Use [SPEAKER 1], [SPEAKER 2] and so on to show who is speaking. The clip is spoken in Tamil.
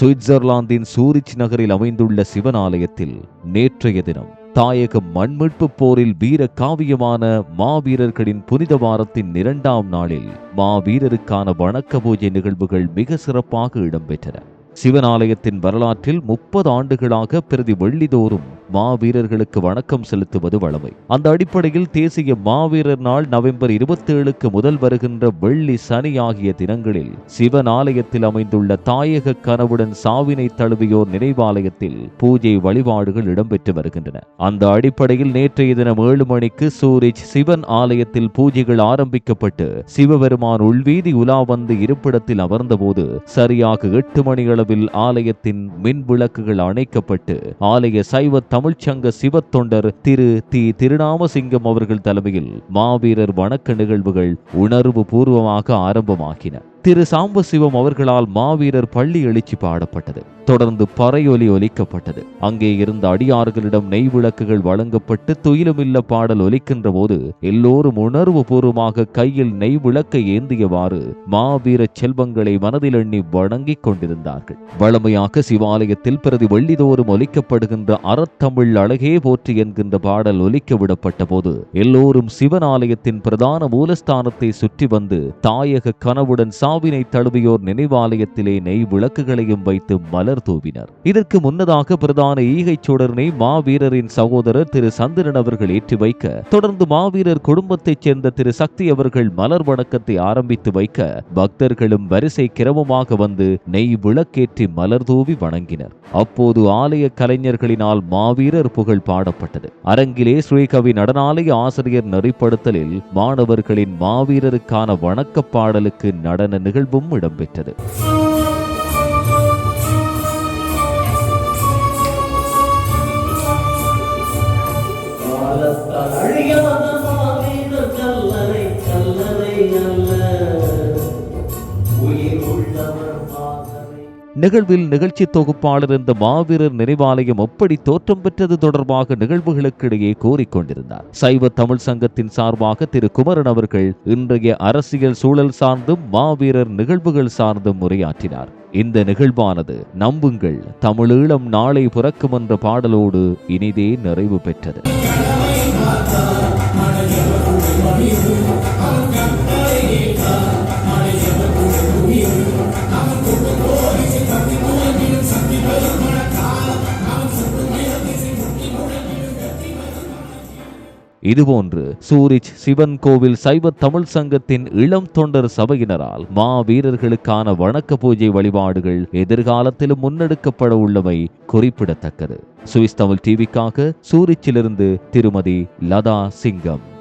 [SPEAKER 1] சுவிட்சர்லாந்தின் சூரிச் நகரில் அமைந்துள்ள சிவன் ஆலயத்தில் நேற்றைய தினம் தாயக மண்மீட்பு போரில் வீர காவியமான மாவீரர்களின் புனித வாரத்தின் இரண்டாம் நாளில் மாவீரருக்கான வணக்க பூஜை நிகழ்வுகள் மிக சிறப்பாக இடம்பெற்றன. சிவன் ஆலயத்தின் வரலாற்றில் முப்பது ஆண்டுகளாக பிரதி வெள்ளிதோறும் மாவீரர்களுக்கு வணக்கம் செலுத்துவது வழமை. அந்த அடிப்படையில் தேசிய மாவீரர் நாள் நவம்பர் இருபத்தி ஏழுக்கு முதல் வருகின்ற வெள்ளி சனி ஆகிய தினங்களில் சிவன் ஆலயத்தில் அமைந்துள்ள தாயக கனவுடன் சாவினை தழுவியோர் நினைவாலயத்தில் பூஜை வழிபாடுகள் இடம்பெற்று வருகின்றன. அந்த அடிப்படையில் நேற்றைய தினம் ஏழு மணிக்கு சூரிச் சிவன் ஆலயத்தில் பூஜைகள் ஆரம்பிக்கப்பட்டு சிவபெருமான் உள்வீதி உலா வந்து இருப்பிடத்தில் அமர்ந்தபோது சரியாக எட்டு மணி அளவில் ஆலயத்தின் மின் விளக்குகள் அணைக்கப்பட்டு ஆலய சைவ தமிழ்ச்சங்க சிவத்தொண்டர் திரு தி திருநாமசிங்கம் அவர்கள் தலைமையில் மாவீரர் வணக்க நிகழ்வுகள் உணர்வு பூர்வமாக ஆரம்பமாகின. திரு சாம்பசிவம் அவர்களால் மாவீரர் பள்ளி எழுச்சி பாடப்பட்டது. தொடர்ந்து பறையொலி ஒலிக்கப்பட்டது. அங்கே இருந்த அடியார்களிடம் நெய் விளக்குகள் வழங்கப்பட்டு துயிலுமில்ல பாடல் ஒலிக்கின்ற போது எல்லோரும் உணர்வு பூர்வமாக கையில் நெய் விளக்கை ஏந்தியவாறு மாவீர செல்வங்களை மனதில் எண்ணி வணங்கிக் கொண்டிருந்தார்கள். வளமையாக சிவாலயத்தில் பிரதி வெள்ளிதோறும் ஒலிக்கப்படுகின்ற அறத்தமிழ் அழகே போற்றி என்கின்ற பாடல் ஒலிக்க விடப்பட்ட போது எல்லோரும் சிவன் ஆலயத்தின் பிரதான மூலஸ்தானத்தை சுற்றி வந்து தாயக கனவுடன் சாவினை தழுவியோர் நினைவாலயத்திலே நெய் விளக்குகளையும் வைத்து மலர் மலர் தூவினர். இதற்கு முன்னதாக பிரதான ஈகைச் சுடர்னை மாவீரரின் சகோதரர் திரு சந்திரன் அவர்கள் ஏற்றி வைக்க தொடர்ந்து மாவீரர் குடும்பத்தைச் சேர்ந்த திரு சக்தி அவர்கள் மலர் வணக்கத்தை ஆரம்பித்து வைக்க பக்தர்களும் வரிசை கிரமமாக வந்து நெய் விளக்கேற்றி மலர் தூவி வணங்கினர். அப்போது ஆலய கலைஞர்களினால் மாவீரர் புகழ் பாடப்பட்டது. அரங்கிலே ஸ்ரீகவி நடனாலய ஆசிரியர் நெறிப்படுத்தலில் மாணவர்களின் மாவீரருக்கான வணக்க பாடலுக்கு நடன நிகழ்வும் இடம்பெற்றது. நிகழ்வில் நிகழ்ச்சி தொகுப்பாளர் இந்த மாவீரர் நினைவாலயம் எப்படி தோற்றம் பெற்றது தொடர்பாக நிகழ்வுகளுக்கிடையே கோரிக்கொண்டிருந்தார் சைவ தமிழ் சங்கத்தின் சார்பாக திரு குமரன் அவர்கள் இன்றைய அரசியல் சூழல் சார்ந்தும் மாவீரர் நிகழ்வுகள் சார்ந்தும் உரையாற்றினார். இந்த நிகழ்வானது நம்புங்கள் தமிழீழம் நாளை புறக்கும் என்ற பாடலோடு இனிதே நிறைவு பெற்றது. இதுபோன்று சூரிச் சிவன் கோவில் சைவ தமிழ் சங்கத்தின் இளம் தொண்டர் சபையினரால் மா வீரர்களுக்கான வணக்க பூஜை வழிபாடுகள் எதிர்காலத்திலும் முன்னெடுக்கப்பட உள்ளவை குறிப்பிடத்தக்கது. சுவிஸ் தமிழ் டிவிக்காக சூரிச்சிலிருந்து திருமதி லதா சிங்கம்.